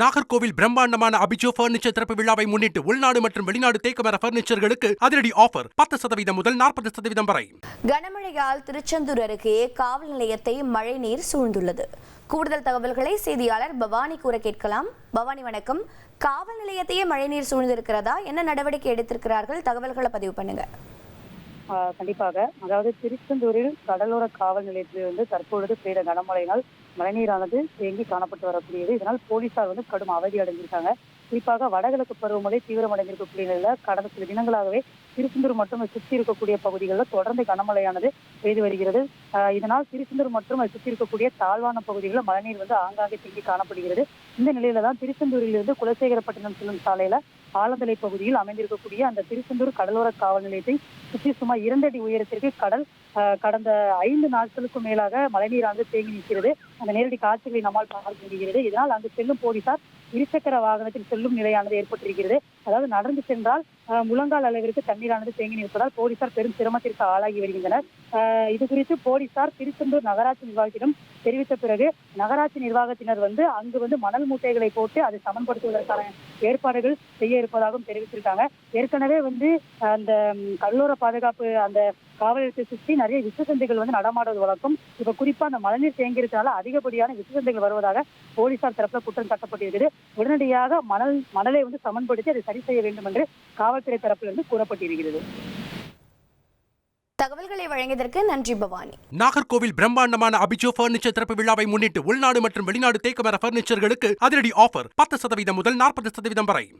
நாகர்கோவில் பிரம்மாண்டமான அபிஜோ பர்னிச்சர் திறப்பு விழாவை முன்னிட்டு உள்நாடு மற்றும் வெளிநாடு தேக்கமர பர்னிச்சர்களுக்கு அதிரடி ஆஃபர் பத்து சதவீதம் முதல் நாற்பது சதவீதம் வரை. கனமழையால் திருச்செந்தூர் அருகே காவல் நிலையத்தை மழைநீர் சூழ்ந்துள்ளது. கூடுதல் தகவல்களை செய்தியாளர் பவானி கூற கேட்கலாம். பவானி வணக்கம். காவல் நிலையத்தையே மழைநீர் சூழ்ந்திருக்கிறதா? என்ன நடவடிக்கை எடுத்திருக்கிறார்கள்? தகவல்களை பதிவு பண்ணுங்க. கண்டிப்பாக. அதாவது திருச்செந்தூரில் கடலோர காவல் நிலையத்திலிருந்து தற்பொழுது பெய்த கனமழையினால் மழைநீரானது தேங்கி காணப்பட்டு வரக்கூடியது. இதனால் போலீசார் வந்து கடும் அவதி அடைஞ்சிருக்காங்க. குறிப்பாக வடகிழக்கு பருவமழை தீவிரமடைந்திருக்கக்கூடிய நிலையில கடந்த சில தினங்களாகவே திருச்செந்தூர் மற்றும் சுற்றி இருக்கக்கூடிய பகுதிகளில் தொடர்ந்து கனமழையானது பெய்து வருகிறது. இதனால் திருச்செந்தூர் மற்றும் சுற்றி இருக்கக்கூடிய தாழ்வான பகுதிகளில் மழைநீர் வந்து ஆங்காங்கே தேங்கி காணப்படுகிறது. இந்த நிலையில தான் திருச்செந்தூரிலிருந்து குலசேகரப்பட்டினம் செல்லும் சாலையில ஆலந்தலை பகுதியில் அமைந்திருக்கக்கூடிய அந்த திருச்செந்தூர் கடலோர காவல் நிலையத்தை சுற்றி சுமார் இரண்டடி உயரத்திற்கு கடல் கடந்த ஐந்து நாட்களுக்கும் மேலாக மழைநீரானது தேங்கி நிற்கிறது. அந்த நேரடி காட்சிகளை நம்மால் பார்க்க முடிகிறது. இதனால் அங்கு செல்லும் போலீசார் இருசக்கர வாகனத்தில் செல்லும் நிலையானது ஏற்பட்டிருக்கிறது. அதாவது நடந்து சென்றால் முழங்கால் அளவிற்கு தண்ணீரானது தேங்கி நிற்பதால் போலீசார் பெரும் சிரமத்திற்கு ஆளாகி வருகின்றனர். இது குறித்து போலீசார் திருச்செந்தூர் நகராட்சி நிர்வாகத்திடம் தெரிவித்த பிறகு நகராட்சி நிர்வாகத்தினர் வந்து அங்கு வந்து மணல் மூட்டைகளை போட்டு அதை சமன்படுத்துவதற்கான ஏற்பாடுகள் செய்ய இருப்பதாகவும் தெரிவித்திருக்காங்க. ஏற்கனவே வந்து அந்த ம், கடலோர பாதுகாப்பு அந்த காவல் நிலையத்தை சுற்றி நிறைய விசசந்தைகள் வந்து நடமாடுவது வழக்கம். இப்ப குறிப்பா அந்த மழைநீர் தேங்கியிருக்கனால அதிகப்படியான விசசந்தைகள் வருவதாக போலீசார் தரப்புல குற்றம் சாட்டப்பட்டிருக்கிறது உடனடியாக மணல் மணலை வந்து சமன்படுத்தி அதை சரி செய்ய வேண்டும் என்று காவல்துறை தரப்பிலிருந்து கூறப்பட்டிருக்கிறது. தகவல்களை வழங்கியதற்கு நன்றி பவானி. நாகர்கோவில் பிரம்மாண்டமான அபிஜோ பர்னிச்சர் திறப்பு விழாவை முன்னிட்டு உள்நாடு மற்றும் வெளிநாடு தேக்கமர பர்னிச்சர்களுக்கு அதிரடி ஆஃபர் பத்து சதவீதம் முதல் நாற்பது சதவீதம் வரை.